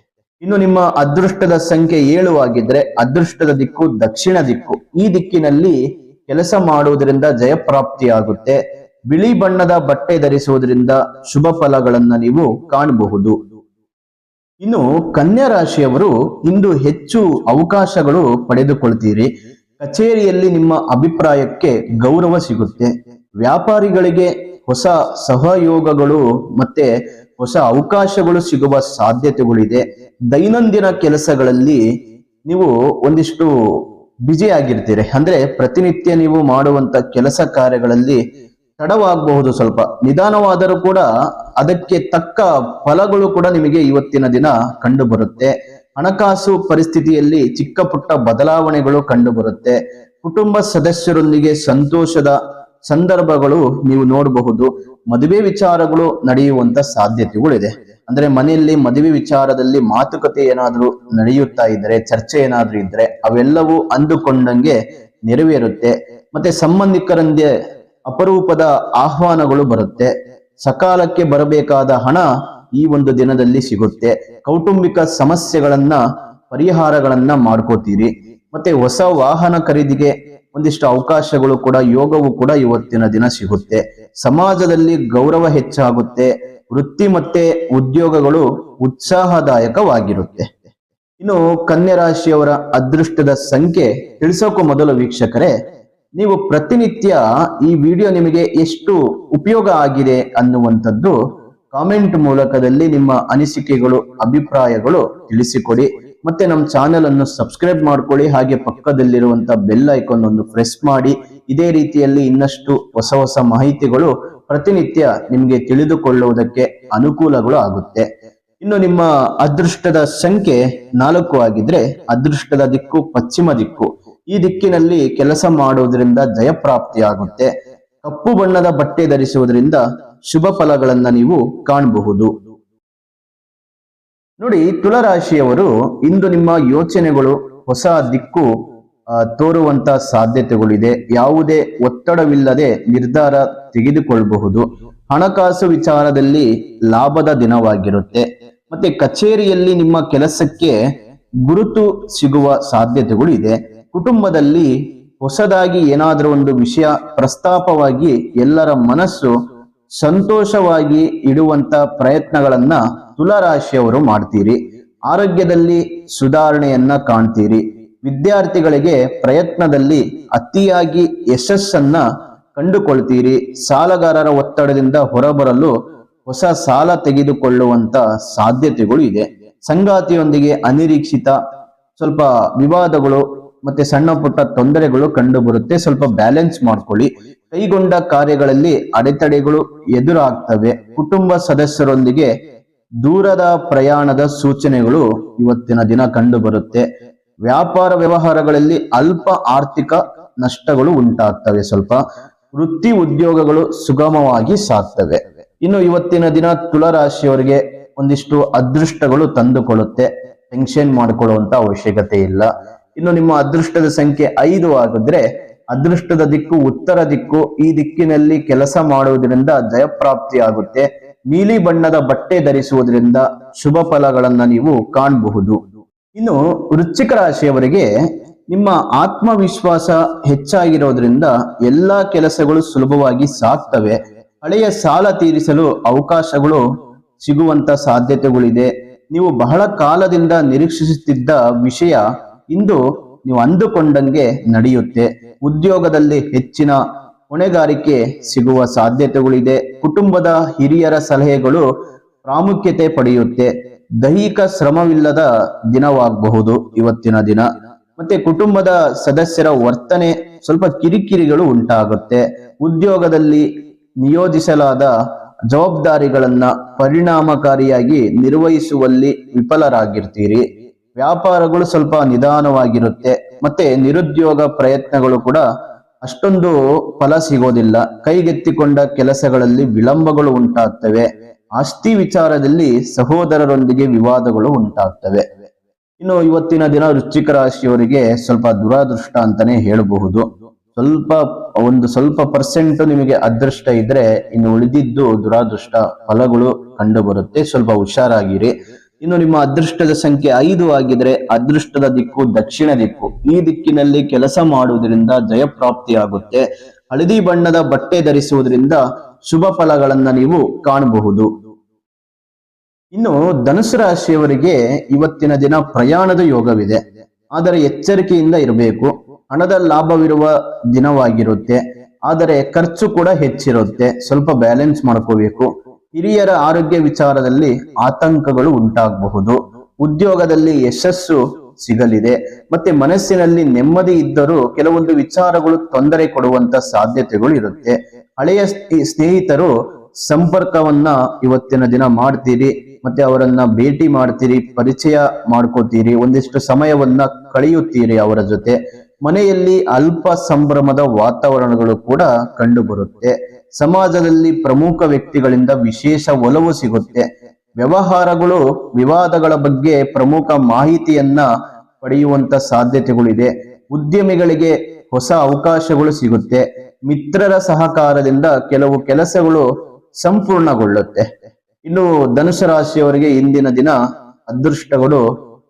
ಇನ್ನು ನಿಮ್ಮ ಅದೃಷ್ಟದ ಸಂಖ್ಯೆ ಏಳು ಆಗಿದ್ರೆ ಅದೃಷ್ಟದ ದಿಕ್ಕು, ದಕ್ಷಿಣ ದಿಕ್ಕು. ಈ ದಿಕ್ಕಿನಲ್ಲಿ ಕೆಲಸ ಮಾಡುವುದರಿಂದ ಜಯಪ್ರಾಪ್ತಿಯಾಗುತ್ತೆ. ಬಿಳಿ ಬಣ್ಣದ ಬಟ್ಟೆ ಧರಿಸುವುದರಿಂದ ಶುಭ ಫಲಗಳನ್ನ ನೀವು ಕಾಣಬಹುದು. ಇನ್ನು ಕನ್ಯಾ ರಾಶಿಯವರು ಇಂದು ಹೆಚ್ಚು ಅವಕಾಶಗಳು ಪಡೆದುಕೊಳ್ತೀರಿ. ಕಚೇರಿಯಲ್ಲಿ ನಿಮ್ಮ ಅಭಿಪ್ರಾಯಕ್ಕೆ ಗೌರವ ಸಿಗುತ್ತೆ. ವ್ಯಾಪಾರಿಗಳಿಗೆ ಹೊಸ ಸಹಯೋಗಗಳು ಮತ್ತೆ ಹೊಸ ಅವಕಾಶಗಳು ಸಿಗುವ ಸಾಧ್ಯತೆಗಳಿದೆ. ದೈನಂದಿನ ಕೆಲಸಗಳಲ್ಲಿ ನೀವು ಒಂದಿಷ್ಟು ಬ್ಯುಸಿ ಆಗಿರ್ತೀರಿ. ಅಂದ್ರೆ ಪ್ರತಿನಿತ್ಯ ನೀವು ಮಾಡುವಂತ ಕೆಲಸ ಕಾರ್ಯಗಳಲ್ಲಿ ತಡವಾಗಬಹುದು ಸ್ವಲ್ಪ. ನಿಧಾನವಾದರೂ ಕೂಡ ಅದಕ್ಕೆ ತಕ್ಕ ಫಲಗಳು ಕೂಡ ನಿಮಗೆ ಇವತ್ತಿನ ದಿನ ಕಂಡು ಬರುತ್ತೆ ಹಣಕಾಸು ಪರಿಸ್ಥಿತಿಯಲ್ಲಿ ಚಿಕ್ಕ ಪುಟ್ಟ ಬದಲಾವಣೆಗಳು ಕಂಡು ಬರುತ್ತೆ ಕುಟುಂಬ ಸದಸ್ಯರೊಂದಿಗೆ ಸಂತೋಷದ ಸಂದರ್ಭಗಳು ನೀವು ನೋಡಬಹುದು. ಮದುವೆ ವಿಚಾರಗಳು ನಡೆಯುವಂತ ಸಾಧ್ಯತೆಗಳಿದೆ. ಅಂದ್ರೆ ಮನೆಯಲ್ಲಿ ಮದುವೆ ವಿಚಾರದಲ್ಲಿ ಮಾತುಕತೆ ಏನಾದ್ರೂ ನಡೆಯುತ್ತಾ ಇದ್ರೆ ಚರ್ಚೆ ಏನಾದ್ರೂ ಇದ್ರೆ ಅವೆಲ್ಲವೂ ಅಂದುಕೊಂಡಂಗೆ ನೆರವೇರುತ್ತೆ. ಮತ್ತೆ ಸಂಬಂಧಿಕರಂದೆ ಅಪರೂಪದ ಆಹ್ವಾನಗಳು ಬರುತ್ತೆ. ಸಕಾಲಕ್ಕೆ ಬರಬೇಕಾದ ಹಣ ಈ ಒಂದು ದಿನದಲ್ಲಿ ಸಿಗುತ್ತೆ. ಕೌಟುಂಬಿಕ ಸಮಸ್ಯೆಗಳನ್ನ, ಪರಿಹಾರಗಳನ್ನ ಮಾಡ್ಕೋತೀರಿ. ಮತ್ತೆ ಹೊಸ ವಾಹನ ಖರೀದಿಗೆ ಒಂದಿಷ್ಟು ಅವಕಾಶಗಳು ಕೂಡ, ಯೋಗವು ಕೂಡ ಇವತ್ತಿನ ದಿನ ಸಿಗುತ್ತೆ. ಸಮಾಜದಲ್ಲಿ ಗೌರವ ಹೆಚ್ಚಾಗುತ್ತೆ. ವೃತ್ತಿ ಮತ್ತೆ ಉದ್ಯೋಗಗಳು ಉತ್ಸಾಹದಾಯಕವಾಗಿರುತ್ತೆ. ಇನ್ನು ಕನ್ಯಾ ರಾಶಿಯವರ ಅದೃಷ್ಟದ ಸಂಖ್ಯೆ ತಿಳಿಸೋಕು ಮೊದಲು ವೀಕ್ಷಕರೇ, ನೀವು ಪ್ರತಿನಿತ್ಯ ಈ ವಿಡಿಯೋ ನಿಮಗೆ ಎಷ್ಟು ಉಪಯೋಗ ಆಗಿದೆ ಅನ್ನುವಂಥದ್ದು ಕಾಮೆಂಟ್ ಮೂಲಕದಲ್ಲಿ ನಿಮ್ಮ ಅನಿಸಿಕೆಗಳು, ಅಭಿಪ್ರಾಯಗಳು ತಿಳಿಸಿಕೊಡಿ. ಮತ್ತೆ ನಮ್ಮ ಚಾನೆಲ್ ಅನ್ನು ಸಬ್ಸ್ಕ್ರೈಬ್ ಮಾಡ್ಕೊಳ್ಳಿ, ಹಾಗೆ ಪಕ್ಕದಲ್ಲಿರುವಂತ ಬೆಲ್ ಐಕಾನ್ ಒಂದು ಪ್ರೆಸ್ ಮಾಡಿ. ಇದೇ ರೀತಿಯಲ್ಲಿ ಇನ್ನಷ್ಟು ಹೊಸ ಹೊಸ ಮಾಹಿತಿಗಳು ಪ್ರತಿನಿತ್ಯ ನಿಮಗೆ ತಿಳಿದುಕೊಳ್ಳುವುದಕ್ಕೆ ಅನುಕೂಲಗಳು ಆಗುತ್ತೆ. ಇನ್ನು ನಿಮ್ಮ ಅದೃಷ್ಟದ ಸಂಖ್ಯೆ ನಾಲ್ಕು ಆಗಿದ್ರೆ ಅದೃಷ್ಟದ ದಿಕ್ಕು, ಪಶ್ಚಿಮ ದಿಕ್ಕು. ಈ ದಿಕ್ಕಿನಲ್ಲಿ ಕೆಲಸ ಮಾಡುವುದರಿಂದ ಜಯಪ್ರಾಪ್ತಿಯಾಗುತ್ತೆ ಕಪ್ಪು ಬಣ್ಣದ ಬಟ್ಟೆ ಧರಿಸುವುದರಿಂದ ಶುಭ ಫಲಗಳನ್ನ ನೀವು ಕಾಣಬಹುದು. ನೋಡಿ, ತುಲರಾಶಿಯವರು ಇಂದು ನಿಮ್ಮ ಯೋಚನೆಗಳು ಹೊಸ ದಿಕ್ಕು ತೋರುವಂತ ಸಾಧ್ಯತೆಗಳಿದೆ. ಯಾವುದೇ ಒತ್ತಡವಿಲ್ಲದೆ ನಿರ್ಧಾರ ತೆಗೆದುಕೊಳ್ಳಬಹುದು. ಹಣಕಾಸು ವಿಚಾರದಲ್ಲಿ ಲಾಭದ ದಿನವಾಗಿರುತ್ತೆ. ಮತ್ತೆ ಕಚೇರಿಯಲ್ಲಿ ನಿಮ್ಮ ಕೆಲಸಕ್ಕೆ ಗುರುತು ಸಿಗುವ ಸಾಧ್ಯತೆಗಳು ಇದೆ. ಕುಟುಂಬದಲ್ಲಿ ಹೊಸದಾಗಿ ಏನಾದರೂ ಒಂದು ವಿಷಯ ಪ್ರಸ್ತಾಪವಾಗಿ ಎಲ್ಲರ ಮನಸ್ಸು ಸಂತೋಷವಾಗಿ ಇಡುವಂತ ಪ್ರಯತ್ನಗಳನ್ನ ತುಲಾರಾಶಿಯವರು ಮಾಡ್ತೀರಿ. ಆರೋಗ್ಯದಲ್ಲಿ ಸುಧಾರಣೆಯನ್ನ ಕಾಣ್ತೀರಿ. ವಿದ್ಯಾರ್ಥಿಗಳಿಗೆ ಪ್ರಯತ್ನದಲ್ಲಿ ಅತಿಯಾಗಿ ಯಶಸ್ಸನ್ನ ಕಂಡುಕೊಳ್ತೀರಿ. ಸಾಲಗಾರರ ಒತ್ತಡದಿಂದ ಹೊರಬರಲು ಹೊಸ ಸಾಲ ತೆಗೆದುಕೊಳ್ಳುವಂತ ಸಾಧ್ಯತೆಗಳು ಇದೆ. ಸಂಗಾತಿಯೊಂದಿಗೆ ಅನಿರೀಕ್ಷಿತ ಸ್ವಲ್ಪ ವಿವಾದಗಳು ಮತ್ತೆ ಸಣ್ಣ ಪುಟ್ಟ ತೊಂದರೆಗಳು ಕಂಡು ಬರುತ್ತೆ ಸ್ವಲ್ಪ ಬ್ಯಾಲೆನ್ಸ್ ಮಾಡ್ಕೊಳ್ಳಿ. ಕೈಗೊಂಡ ಕಾರ್ಯಗಳಲ್ಲಿ ಅಡೆತಡೆಗಳು ಎದುರಾಗ್ತವೆ. ಕುಟುಂಬ ಸದಸ್ಯರೊಂದಿಗೆ ದೂರದ ಪ್ರಯಾಣದ ಸೂಚನೆಗಳು ಇವತ್ತಿನ ದಿನ ಕಂಡು ಬರುತ್ತೆ ವ್ಯಾಪಾರ ವ್ಯವಹಾರಗಳಲ್ಲಿ ಅಲ್ಪ ಆರ್ಥಿಕ ನಷ್ಟಗಳು ಉಂಟಾಗ್ತವೆ ಸ್ವಲ್ಪ. ವೃತ್ತಿ ಉದ್ಯೋಗಗಳು ಸುಗಮವಾಗಿ ಸಾಗ್ತವೆ. ಇನ್ನು ಇವತ್ತಿನ ದಿನ ತುಳರಾಶಿಯವರಿಗೆ ಒಂದಿಷ್ಟು ಅದೃಷ್ಟಗಳು ತಂದುಕೊಳ್ಳುತ್ತೆ ಟೆನ್ಷನ್ ಮಾಡಿಕೊಳ್ಳುವಂತ ಅವಶ್ಯಕತೆ ಇಲ್ಲ. ಇನ್ನು ನಿಮ್ಮ ಅದೃಷ್ಟದ ಸಂಖ್ಯೆ ಐದು ಆಗಿದ್ರೆ ಅದೃಷ್ಟದ ದಿಕ್ಕು, ಉತ್ತರ ದಿಕ್ಕು ಈ ದಿಕ್ಕಿನಲ್ಲಿ ಕೆಲಸ ಮಾಡುವುದರಿಂದ ಜಯಪ್ರಾಪ್ತಿ ಆಗುತ್ತೆ ನೀಲಿ ಬಣ್ಣದ ಬಟ್ಟೆ ಧರಿಸುವುದರಿಂದ ಶುಭ ಫಲಗಳನ್ನ ನೀವು ಕಾಣಬಹುದು. ಇನ್ನು ವೃಶ್ಚಿಕ ರಾಶಿಯವರಿಗೆ ನಿಮ್ಮ ಆತ್ಮವಿಶ್ವಾಸ ಹೆಚ್ಚಾಗಿರೋದ್ರಿಂದ ಎಲ್ಲಾ ಕೆಲಸಗಳು ಸುಲಭವಾಗಿ ಸಾಗ್ತವೆ. ಹಳೆಯ ಸಾಲ ತೀರಿಸಲು ಅವಕಾಶಗಳು ಸಿಗುವಂತ ಸಾಧ್ಯತೆಗಳಿದೆ. ನೀವು ಬಹಳ ಕಾಲದಿಂದ ನಿರೀಕ್ಷಿಸುತ್ತಿದ್ದ ವಿಷಯ ಇಂದು ನೀವು ಅಂದುಕೊಂಡಂಗೆ ನಡೆಯುತ್ತೆ. ಉದ್ಯೋಗದಲ್ಲಿ ಹೆಚ್ಚಿನ ಹೊಣೆಗಾರಿಕೆ ಸಿಗುವ ಸಾಧ್ಯತೆಗಳಿದೆ. ಕುಟುಂಬದ ಹಿರಿಯರ ಸಲಹೆಗಳು ಪ್ರಾಮುಖ್ಯತೆ ಪಡೆಯುತ್ತೆ. ದೈಹಿಕ ಶ್ರಮವಿಲ್ಲದ ದಿನವಾಗಬಹುದು ಇವತ್ತಿನ ದಿನ. ಮತ್ತೆ ಕುಟುಂಬದ ಸದಸ್ಯರ ವರ್ತನೆ ಸ್ವಲ್ಪ ಕಿರಿಕಿರಿಗಳು ಉಂಟಾಗುತ್ತೆ. ಉದ್ಯೋಗದಲ್ಲಿ ನಿಯೋಜಿಸಲಾದ ಜವಾಬ್ದಾರಿಗಳನ್ನ ಪರಿಣಾಮಕಾರಿಯಾಗಿ ನಿರ್ವಹಿಸುವಲ್ಲಿ ವಿಫಲರಾಗಿರ್ತೀರಿ. ವ್ಯಾಪಾರಗಳು ಸ್ವಲ್ಪ ನಿಧಾನವಾಗಿರುತ್ತೆ. ಮತ್ತೆ ನಿರುದ್ಯೋಗ ಪ್ರಯತ್ನಗಳು ಕೂಡ ಅಷ್ಟೊಂದು ಫಲ ಸಿಗೋದಿಲ್ಲ. ಕೈಗೆತ್ತಿಕೊಂಡ ಕೆಲಸಗಳಲ್ಲಿ ವಿಳಂಬಗಳು ಉಂಟಾಗ್ತವೆ. ಆಸ್ತಿ ವಿಚಾರದಲ್ಲಿ ಸಹೋದರರೊಂದಿಗೆ ವಿವಾದಗಳು ಉಂಟಾಗ್ತವೆ. ಇನ್ನು ಇವತ್ತಿನ ದಿನ ವೃಶ್ಚಿಕ ರಾಶಿಯವರಿಗೆ ಸ್ವಲ್ಪ ದುರಾದೃಷ್ಟ ಅಂತಾನೆ ಹೇಳಬಹುದು. ಸ್ವಲ್ಪ, ಒಂದು ಸ್ವಲ್ಪ ಪರ್ಸೆಂಟ್ ನಿಮಗೆ ಅದೃಷ್ಟ ಇದ್ರೆ ಇನ್ನು ಉಳಿದಿದ್ದು ದುರಾದೃಷ್ಟ ಫಲಗಳು ಕಂಡು ಬರುತ್ತೆ ಸ್ವಲ್ಪ ಹುಷಾರಾಗಿರಿ. ಇನ್ನು ನಿಮ್ಮ ಅದೃಷ್ಟದ ಸಂಖ್ಯೆ ಐದು ಆಗಿದ್ರೆ ಅದೃಷ್ಟದ ದಿಕ್ಕು ದಕ್ಷಿಣ ದಿಕ್ಕು. ಈ ದಿಕ್ಕಿನಲ್ಲಿ ಕೆಲಸ ಮಾಡುವುದರಿಂದ ಜಯಪ್ರಾಪ್ತಿ ಆಗುತ್ತೆ. ಹಳದಿ ಬಣ್ಣದ ಬಟ್ಟೆ ಧರಿಸುವುದರಿಂದ ಶುಭ ಫಲಗಳನ್ನ ನೀವು ಕಾಣಬಹುದು. ಇನ್ನು ಧನುಸು ರಾಶಿಯವರಿಗೆ ಇವತ್ತಿನ ದಿನ ಪ್ರಯಾಣದ ಯೋಗವಿದೆ. ಆದರೆ ಎಚ್ಚರಿಕೆಯಿಂದ ಇರಬೇಕು. ಹಣದ ಲಾಭವಿರುವ ದಿನವಾಗಿರುತ್ತೆ. ಆದರೆ ಖರ್ಚು ಕೂಡ ಹೆಚ್ಚಿರುತ್ತೆ. ಸ್ವಲ್ಪ ಬ್ಯಾಲೆನ್ಸ್ ಮಾಡ್ಕೋಬೇಕು. ಹಿರಿಯರ ಆರೋಗ್ಯ ವಿಚಾರದಲ್ಲಿ ಆತಂಕಗಳು ಉಂಟಾಗಬಹುದು. ಉದ್ಯೋಗದಲ್ಲಿ ಯಶಸ್ಸು ಸಿಗಲಿದೆ. ಮತ್ತೆ ಮನಸ್ಸಿನಲ್ಲಿ ನೆಮ್ಮದಿ ಇದ್ದರೂ ಕೆಲವೊಂದು ವಿಚಾರಗಳು ತೊಂದರೆ ಕೊಡುವಂತ ಸಾಧ್ಯತೆಗಳು ಇರುತ್ತೆ. ಹಳೆಯ ಸ್ನೇಹಿತರು ಸಂಪರ್ಕವನ್ನ ಇವತ್ತಿನ ದಿನ ಮಾಡ್ತೀರಿ. ಮತ್ತೆ ಅವರನ್ನ ಭೇಟಿ ಮಾಡ್ತೀರಿ, ಪರಿಚಯ ಮಾಡ್ಕೋತೀರಿ, ಒಂದಿಷ್ಟು ಸಮಯವನ್ನ ಕಳೆಯುತ್ತೀರಿ ಅವರ ಜೊತೆ. ಮನೆಯಲ್ಲಿ ಅಲ್ಪ ಸಂಭ್ರಮದ ವಾತಾವರಣಗಳು ಕೂಡ ಕಂಡು ಬರುತ್ತೆ ಸಮಾಜದಲ್ಲಿ ಪ್ರಮುಖ ವ್ಯಕ್ತಿಗಳಿಂದ ವಿಶೇಷ ಒಲವು ಸಿಗುತ್ತೆ. ವ್ಯವಹಾರಗಳು, ವಿವಾದಗಳ ಬಗ್ಗೆ ಪ್ರಮುಖ ಮಾಹಿತಿಯನ್ನ ಪಡೆಯುವಂತ ಸಾಧ್ಯತೆಗಳಿದೆ. ಉದ್ಯಮಿಗಳಿಗೆ ಹೊಸ ಅವಕಾಶಗಳು ಸಿಗುತ್ತೆ. ಮಿತ್ರರ ಸಹಕಾರದಿಂದ ಕೆಲವು ಕೆಲಸಗಳು ಸಂಪೂರ್ಣಗೊಳ್ಳುತ್ತೆ. ಇನ್ನು ಧನುಸು ರಾಶಿಯವರಿಗೆ ಇಂದಿನ ದಿನ ಅದೃಷ್ಟಗಳು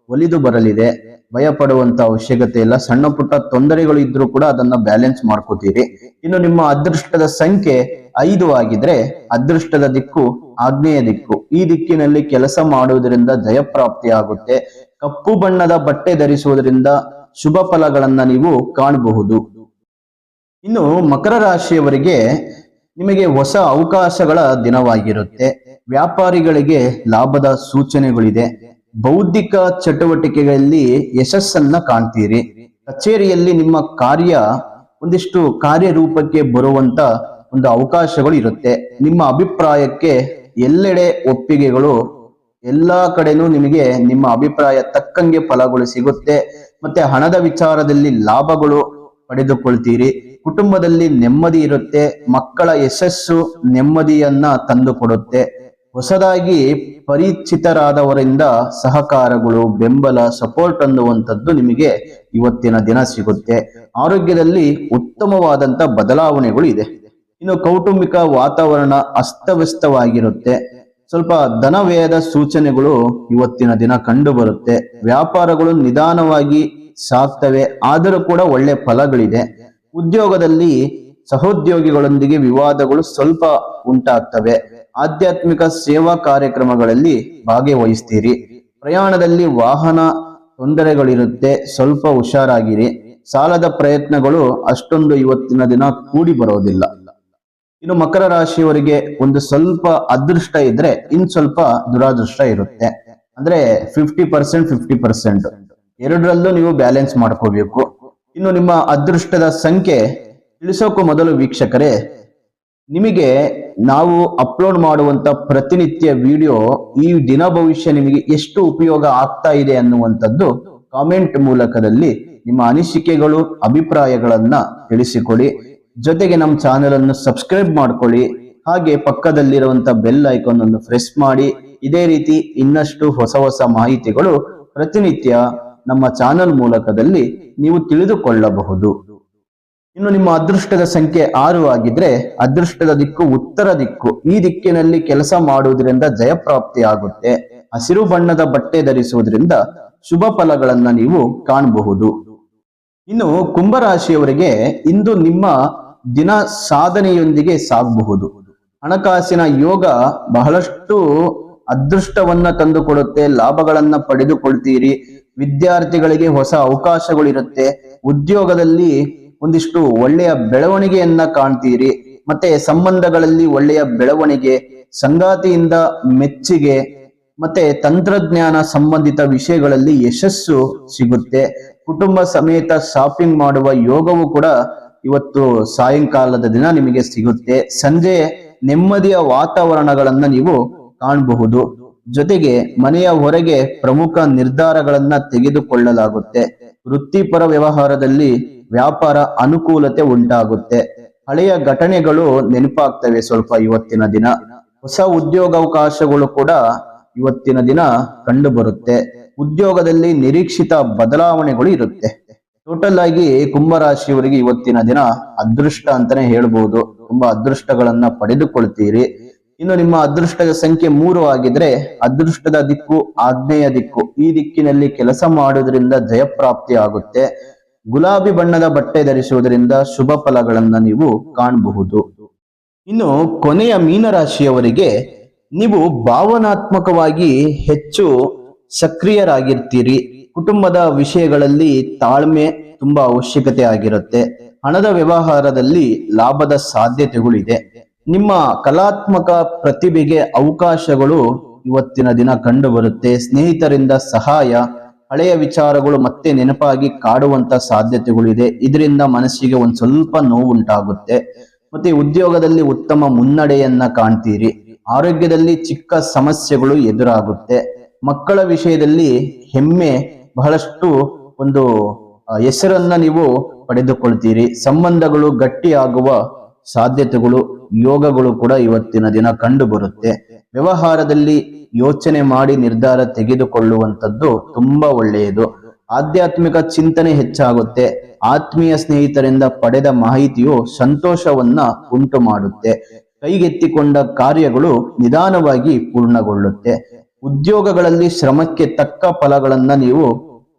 ಒಲಿದು ಬರಲಿದೆ. ಭಯ ಪಡುವಂತ ಅವಶ್ಯಕತೆ ಇಲ್ಲ. ಸಣ್ಣ ಪುಟ್ಟ ತೊಂದರೆಗಳು ಇದ್ರೂ ಕೂಡ ಅದನ್ನ ಬ್ಯಾಲೆನ್ಸ್ ಮಾಡ್ಕೋತೀರಿ. ಇನ್ನು ನಿಮ್ಮ ಅದೃಷ್ಟದ ಸಂಖ್ಯೆ ಐದು ಆಗಿದ್ರೆ ಅದೃಷ್ಟದ ದಿಕ್ಕು ಆಗ್ನೇಯ ದಿಕ್ಕು. ಈ ದಿಕ್ಕಿನಲ್ಲಿ ಕೆಲಸ ಮಾಡುವುದರಿಂದ ಜಯಪ್ರಾಪ್ತಿ ಆಗುತ್ತೆ. ಕಪ್ಪು ಬಣ್ಣದ ಬಟ್ಟೆ ಧರಿಸುವುದರಿಂದ ಶುಭ ಫಲಗಳನ್ನ ನೀವು ಕಾಣಬಹುದು. ಇನ್ನು ಮಕರ ರಾಶಿಯವರಿಗೆ ನಿಮಗೆ ಹೊಸ ಅವಕಾಶಗಳ ದಿನವಾಗಿರುತ್ತೆ. ವ್ಯಾಪಾರಿಗಳಿಗೆ ಲಾಭದ ಸೂಚನೆಗಳಿದೆ. ಬೌದ್ಧಿಕ ಚಟುವಟಿಕೆಗಳಲ್ಲಿ ಯಶಸ್ಸನ್ನ ಕಾಣ್ತೀರಿ. ಕಚೇರಿಯಲ್ಲಿ ನಿಮ್ಮ ಕಾರ್ಯ ಒಂದಿಷ್ಟು ಕಾರ್ಯರೂಪಕ್ಕೆ ಬರುವಂತ ಒಂದು ಅವಕಾಶಗಳು ಇರುತ್ತೆ ನಿಮ್ಮ ಅಭಿಪ್ರಾಯಕ್ಕೆ ಎಲ್ಲೆಡೆ ಒಪ್ಪಿಗೆಗಳು ಎಲ್ಲಾ ಕಡೆನೂ ನಿಮಗೆ ನಿಮ್ಮ ಅಭಿಪ್ರಾಯ ತಕ್ಕಂಗೆ ಫಲಗಳು ಸಿಗುತ್ತೆ. ಮತ್ತೆ ಹಣದ ವಿಚಾರದಲ್ಲಿ ಲಾಭಗಳು ಪಡೆದುಕೊಳ್ತೀರಿ. ಕುಟುಂಬದಲ್ಲಿ ನೆಮ್ಮದಿ ಇರುತ್ತೆ. ಮಕ್ಕಳ ಯಶಸ್ಸು ನೆಮ್ಮದಿಯನ್ನ ತಂದುಕೊಡುತ್ತೆ. ಹೊಸದಾಗಿ ಪರಿಚಿತರಾದವರಿಂದ ಸಹಕಾರಗಳು, ಬೆಂಬಲ ಸಪೋರ್ಟ್ ಅನ್ನುವಂಥದ್ದು ನಿಮಗೆ ಇವತ್ತಿನ ದಿನ ಸಿಗುತ್ತೆ. ಆರೋಗ್ಯದಲ್ಲಿ ಉತ್ತಮವಾದಂತ ಬದಲಾವಣೆಗಳು ಇದೆ. ಇನ್ನು ಕೌಟುಂಬಿಕ ವಾತಾವರಣ ಅಸ್ತವ್ಯಸ್ತವಾಗಿರುತ್ತೆ. ಸ್ವಲ್ಪ ಧನ ಸೂಚನೆಗಳು ಇವತ್ತಿನ ದಿನ ಕಂಡು ಬರುತ್ತೆ ವ್ಯಾಪಾರಗಳು ನಿಧಾನವಾಗಿ ಸಾಗ್ತವೆ. ಆದರೂ ಕೂಡ ಒಳ್ಳೆ ಫಲಗಳಿದೆ. ಉದ್ಯೋಗದಲ್ಲಿ ಸಹೋದ್ಯೋಗಿಗಳೊಂದಿಗೆ ವಿವಾದಗಳು ಸ್ವಲ್ಪ ಉಂಟಾಗ್ತವೆ. ಆಧ್ಯಾತ್ಮಿಕ ಸೇವಾ ಕಾರ್ಯಕ್ರಮಗಳಲ್ಲಿ ಭಾಗವಹಿಸ್ತೀರಿ. ಪ್ರಯಾಣದಲ್ಲಿ ವಾಹನ ತೊಂದರೆಗಳಿರುತ್ತೆ, ಸ್ವಲ್ಪ ಹುಷಾರಾಗಿರಿ. ಸಾಲದ ಪ್ರಯತ್ನಗಳು ಅಷ್ಟೊಂದು ಇವತ್ತಿನ ದಿನ ಕೂಡಿ ಬರೋದಿಲ್ಲ. ಇನ್ನು ಮಕರ ರಾಶಿಯವರಿಗೆ ಒಂದು ಸ್ವಲ್ಪ ಅದೃಷ್ಟ ಇದ್ರೆ ಇನ್ ಸ್ವಲ್ಪ ದುರಾದೃಷ್ಟ ಇರುತ್ತೆ. ಅಂದ್ರೆ ಫಿಫ್ಟಿ ಪರ್ಸೆಂಟ್ ಫಿಫ್ಟಿ ಪರ್ಸೆಂಟ್ ಎರಡರಲ್ಲೂ ನೀವು ಬ್ಯಾಲೆನ್ಸ್ ಮಾಡ್ಕೋಬೇಕು. ಇನ್ನು ನಿಮ್ಮ ಅದೃಷ್ಟದ ಸಂಖ್ಯೆ ತಿಳಿಸೋಕು ಮೊದಲು ವೀಕ್ಷಕರೇ, ನಿಮಗೆ ನಾವು ಅಪ್ಲೋಡ್ ಮಾಡುವಂತ ಪ್ರತಿನಿತ್ಯ ವಿಡಿಯೋ ಈ ದಿನ ಭವಿಷ್ಯ ನಿಮಗೆ ಎಷ್ಟು ಉಪಯೋಗ ಆಗ್ತಾ ಇದೆ ಅನ್ನುವಂಥದ್ದು ಕಾಮೆಂಟ್ ಮೂಲಕದಲ್ಲಿ ನಿಮ್ಮ ಅನಿಸಿಕೆಗಳು, ಅಭಿಪ್ರಾಯಗಳನ್ನ ತಿಳಿಸಿಕೊಡಿ. ಜೊತೆಗೆ ನಮ್ಮ ಚಾನೆಲ್ ಅನ್ನು ಸಬ್ಸ್ಕ್ರೈಬ್ ಮಾಡ್ಕೊಳ್ಳಿ. ಹಾಗೆ ಪಕ್ಕದಲ್ಲಿರುವಂತ ಬೆಲ್ ಐಕಾನ್ ಅನ್ನು ಪ್ರೆಸ್ ಮಾಡಿ. ಇದೇ ರೀತಿ ಇನ್ನಷ್ಟು ಹೊಸ ಹೊಸ ಮಾಹಿತಿಗಳು ಪ್ರತಿನಿತ್ಯ ನಮ್ಮ ಚಾನೆಲ್ ಮೂಲಕದಲ್ಲಿ ನೀವು ತಿಳಿದುಕೊಳ್ಳಬಹುದು. ಇನ್ನು ನಿಮ್ಮ ಅದೃಷ್ಟದ ಸಂಖ್ಯೆ ಆರು ಆಗಿದ್ರೆ ಅದೃಷ್ಟದ ದಿಕ್ಕು ಉತ್ತರ ದಿಕ್ಕು. ಈ ದಿಕ್ಕಿನಲ್ಲಿ ಕೆಲಸ ಮಾಡುವುದರಿಂದ ಜಯಪ್ರಾಪ್ತಿ ಆಗುತ್ತೆ. ಹಸಿರು ಬಣ್ಣದ ಬಟ್ಟೆ ಧರಿಸುವುದರಿಂದ ಶುಭ ಫಲಗಳನ್ನ ನೀವು ಕಾಣಬಹುದು. ಇನ್ನು ಕುಂಭರಾಶಿಯವರಿಗೆ ಇಂದು ನಿಮ್ಮ ದಿನ ಸಾಧನೆಯೊಂದಿಗೆ ಸಾಗಬಹುದು. ಹಣಕಾಸಿನ ಯೋಗ ಬಹಳಷ್ಟು ಅದೃಷ್ಟವನ್ನ ತಂದುಕೊಡುತ್ತೆ, ಲಾಭಗಳನ್ನ ಪಡೆದುಕೊಳ್ತೀರಿ. ವಿದ್ಯಾರ್ಥಿಗಳಿಗೆ ಹೊಸ ಅವಕಾಶಗಳು ಇರುತ್ತೆ ಉದ್ಯೋಗದಲ್ಲಿ ಒಂದಿಷ್ಟು ಒಳ್ಳೆಯ ಬೆಳವಣಿಗೆಯನ್ನ ಕಾಣ್ತೀರಿ. ಮತ್ತೆ ಸಂಬಂಧಗಳಲ್ಲಿ ಒಳ್ಳೆಯ ಬೆಳವಣಿಗೆ, ಸಂಗಾತಿಯಿಂದ ಮೆಚ್ಚುಗೆ, ಮತ್ತೆ ತಂತ್ರಜ್ಞಾನ ಸಂಬಂಧಿತ ವಿಷಯಗಳಲ್ಲಿ ಯಶಸ್ಸು ಸಿಗುತ್ತೆ. ಕುಟುಂಬ ಸಮೇತ ಶಾಪಿಂಗ್ ಮಾಡುವ ಯೋಗವು ಕೂಡ ಇವತ್ತು ಸಾಯಂಕಾಲದ ದಿನ ನಿಮಗೆ ಸಿಗುತ್ತೆ. ಸಂಜೆ ನೆಮ್ಮದಿಯ ವಾತಾವರಣಗಳನ್ನ ನೀವು ಕಾಣಬಹುದು. ಜೊತೆಗೆ ಮನೆಯ ಹೊರಗೆ ಪ್ರಮುಖ ನಿರ್ಧಾರಗಳನ್ನ ತೆಗೆದುಕೊಳ್ಳಲಾಗುತ್ತೆ. ವೃತ್ತಿಪರ ವ್ಯವಹಾರದಲ್ಲಿ ವ್ಯಾಪಾರ ಅನುಕೂಲತೆ ಉಂಟಾಗುತ್ತೆ. ಹಳೆಯ ಘಟನೆಗಳು ನೆನಪಾಗ್ತವೆ ಸ್ವಲ್ಪ ಇವತ್ತಿನ ದಿನ. ಹೊಸ ಉದ್ಯೋಗಾವಕಾಶಗಳು ಕೂಡ ಇವತ್ತಿನ ದಿನ ಕಂಡು ಬರುತ್ತೆ ಉದ್ಯೋಗದಲ್ಲಿ ನಿರೀಕ್ಷಿತ ಬದಲಾವಣೆಗಳು ಇರುತ್ತೆ. ಟೋಟಲ್ ಆಗಿ ಕುಂಭರಾಶಿಯವರಿಗೆ ಇವತ್ತಿನ ದಿನ ಅದೃಷ್ಟ ಅಂತಾನೆ ಹೇಳ್ಬೋದು. ತುಂಬಾ ಅದೃಷ್ಟಗಳನ್ನ ಪಡೆದುಕೊಳ್ತೀರಿ. ಇನ್ನು ನಿಮ್ಮ ಅದೃಷ್ಟದ ಸಂಖ್ಯೆ ಮೂರು ಆಗಿದ್ರೆ ಅದೃಷ್ಟದ ದಿಕ್ಕು ಆಗ್ನೇಯ ದಿಕ್ಕು. ಈ ದಿಕ್ಕಿನಲ್ಲಿ ಕೆಲಸ ಮಾಡುವುದರಿಂದ ಜಯಪ್ರಾಪ್ತಿ ಆಗುತ್ತೆ. ಗುಲಾಬಿ ಬಣ್ಣದ ಬಟ್ಟೆ ಧರಿಸುವುದರಿಂದ ಶುಭ ಫಲಗಳನ್ನು ನೀವು ಕಾಣಬಹುದು. ಇನ್ನು ಕೊನೆಯ ಮೀನರಾಶಿಯವರಿಗೆ ನೀವು ಭಾವನಾತ್ಮಕವಾಗಿ ಹೆಚ್ಚು ಸಕ್ರಿಯರಾಗಿರ್ತೀರಿ. ಕುಟುಂಬದ ವಿಷಯಗಳಲ್ಲಿ ತಾಳ್ಮೆ ತುಂಬಾ ಅವಶ್ಯಕತೆ ಆಗಿರುತ್ತೆ. ಹಣದ ವ್ಯವಹಾರದಲ್ಲಿ ಲಾಭದ ಸಾಧ್ಯತೆಗಳಿದೆ. ನಿಮ್ಮ ಕಲಾತ್ಮಕ ಪ್ರತಿಭೆಗೆ ಅವಕಾಶಗಳು ಇವತ್ತಿನ ದಿನ ಕಂಡುಬರುತ್ತೆ. ಸ್ನೇಹಿತರಿಂದ ಸಹಾಯ ಹಳೆಯ ವಿಚಾರಗಳು ಮತ್ತೆ ನೆನಪಾಗಿ ಕಾಡುವಂತ ಸಾಧ್ಯತೆಗಳಿದೆ. ಇದರಿಂದ ಮನಸ್ಸಿಗೆ ಒಂದ್ ಸ್ವಲ್ಪ ನೋವುಂಟಾಗುತ್ತೆ. ಮತ್ತೆ ಉದ್ಯೋಗದಲ್ಲಿ ಉತ್ತಮ ಮುನ್ನಡೆಯನ್ನ ಕಾಣ್ತೀರಿ. ಆರೋಗ್ಯದಲ್ಲಿ ಚಿಕ್ಕ ಸಮಸ್ಯೆಗಳು ಎದುರಾಗುತ್ತೆ. ಮಕ್ಕಳ ವಿಷಯದಲ್ಲಿ ಹೆಮ್ಮೆ ಬಹಳಷ್ಟು ಒಂದು ಹೆಸರನ್ನ ನೀವು ಪಡೆದುಕೊಳ್ತೀರಿ. ಸಂಬಂಧಗಳು ಗಟ್ಟಿಯಾಗುವ ಸಾಧ್ಯತೆಗಳು, ಯೋಗಗಳು ಕೂಡ ಇವತ್ತಿನ ದಿನ ಕಂಡು ಬರುತ್ತೆ ವ್ಯವಹಾರದಲ್ಲಿ ಯೋಚನೆ ಮಾಡಿ ನಿರ್ಧಾರ ತೆಗೆದುಕೊಳ್ಳುವಂಥದ್ದು ತುಂಬಾ ಒಳ್ಳೆಯದು. ಆಧ್ಯಾತ್ಮಿಕ ಚಿಂತನೆ ಹೆಚ್ಚಾಗುತ್ತೆ. ಆತ್ಮೀಯ ಸ್ನೇಹಿತರಿಂದ ಪಡೆದ ಮಾಹಿತಿಯು ಸಂತೋಷವನ್ನ ಉಂಟು ಮಾಡುತ್ತೆ ಕೈಗೆತ್ತಿಕೊಂಡ ಕಾರ್ಯಗಳು ನಿಧಾನವಾಗಿ ಪೂರ್ಣಗೊಳ್ಳುತ್ತೆ. ಉದ್ಯೋಗಗಳಲ್ಲಿ ಶ್ರಮಕ್ಕೆ ತಕ್ಕ ಫಲಗಳನ್ನ ನೀವು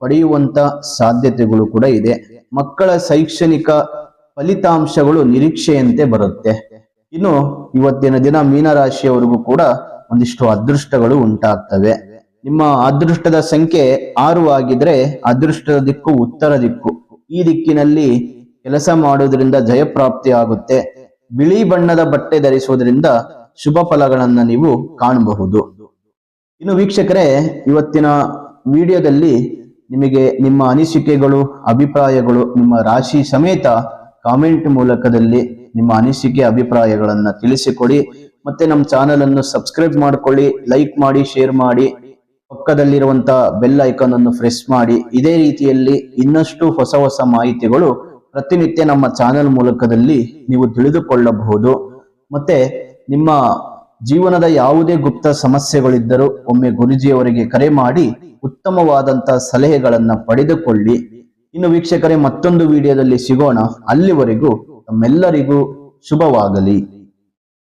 ಪಡೆಯುವಂತ ಸಾಧ್ಯತೆಗಳು ಕೂಡ ಇದೆ. ಮಕ್ಕಳ ಶೈಕ್ಷಣಿಕ ಫಲಿತಾಂಶಗಳು ನಿರೀಕ್ಷೆಯಂತೆ ಬರುತ್ತೆ. ಇನ್ನು ಇವತ್ತಿನ ದಿನ ಮೀನರಾಶಿಯವರಿಗೂ ಕೂಡ ಒಂದಿಷ್ಟು ಅದೃಷ್ಟಗಳು ಉಂಟಾಗ್ತವೆ. ನಿಮ್ಮ ಅದೃಷ್ಟದ ಸಂಖ್ಯೆ ಆರು ಆಗಿದ್ರೆ ಅದೃಷ್ಟದ ದಿಕ್ಕು ಉತ್ತರ ದಿಕ್ಕು. ಈ ದಿಕ್ಕಿನಲ್ಲಿ ಕೆಲಸ ಮಾಡುವುದರಿಂದ ಜಯಪ್ರಾಪ್ತಿ ಆಗುತ್ತೆ. ಬಿಳಿ ಬಣ್ಣದ ಬಟ್ಟೆ ಧರಿಸುವುದರಿಂದ ಶುಭ ಫಲಗಳನ್ನ ನೀವು ಕಾಣಬಹುದು. ಇನ್ನು ವೀಕ್ಷಕರೇ, ಇವತ್ತಿನ ವಿಡಿಯೋದಲ್ಲಿ ನಿಮಗೆ ನಿಮ್ಮ ಅನಿಸಿಕೆಗಳು, ಅಭಿಪ್ರಾಯಗಳು ನಿಮ್ಮ ರಾಶಿ ಸಮೇತ ಕಾಮೆಂಟ್ ಮೂಲಕದಲ್ಲಿ ನಿಮ್ಮ ಅನಿಸಿಕೆ, ಅಭಿಪ್ರಾಯಗಳನ್ನ ತಿಳಿಸಿಕೊಡಿ. ಮತ್ತೆ ನಮ್ಮ ಚಾನೆಲ್ ಅನ್ನು ಸಬ್ಸ್ಕ್ರೈಬ್ ಮಾಡ್ಕೊಳ್ಳಿ ಲೈಕ್ ಮಾಡಿ ಶೇರ್ ಮಾಡಿ ಪಕ್ಕದಲ್ಲಿರುವಂತಹ ಬೆಲ್ ಐಕಾನ್ ಅನ್ನು ಪ್ರೆಸ್ ಮಾಡಿ. ಇದೇ ರೀತಿಯಲ್ಲಿ ಇನ್ನಷ್ಟು ಹೊಸ ಹೊಸ ಮಾಹಿತಿಗಳು ಪ್ರತಿನಿತ್ಯ ನಮ್ಮ ಚಾನೆಲ್ ಮೂಲಕದಲ್ಲಿ ನೀವು ತಿಳಿದುಕೊಳ್ಳಬಹುದು. ಮತ್ತೆ ನಿಮ್ಮ ಜೀವನದ ಯಾವುದೇ ಗುಪ್ತ ಸಮಸ್ಯೆಗಳಿದ್ದರೂ ಒಮ್ಮೆ ಗುರುಜಿಯವರಿಗೆ ಕರೆ ಮಾಡಿ ಉತ್ತಮವಾದಂತಹ ಸಲಹೆಗಳನ್ನು ಪಡೆದುಕೊಳ್ಳಿ. ಇನ್ನು ವೀಕ್ಷಕರೇ, ಮತ್ತೊಂದು ವಿಡಿಯೋದಲ್ಲಿ ಸಿಗೋಣ. ಅಲ್ಲಿವರೆಗೂ ತಮ್ಮೆಲ್ಲರಿಗೂ ಶುಭವಾಗಲಿ.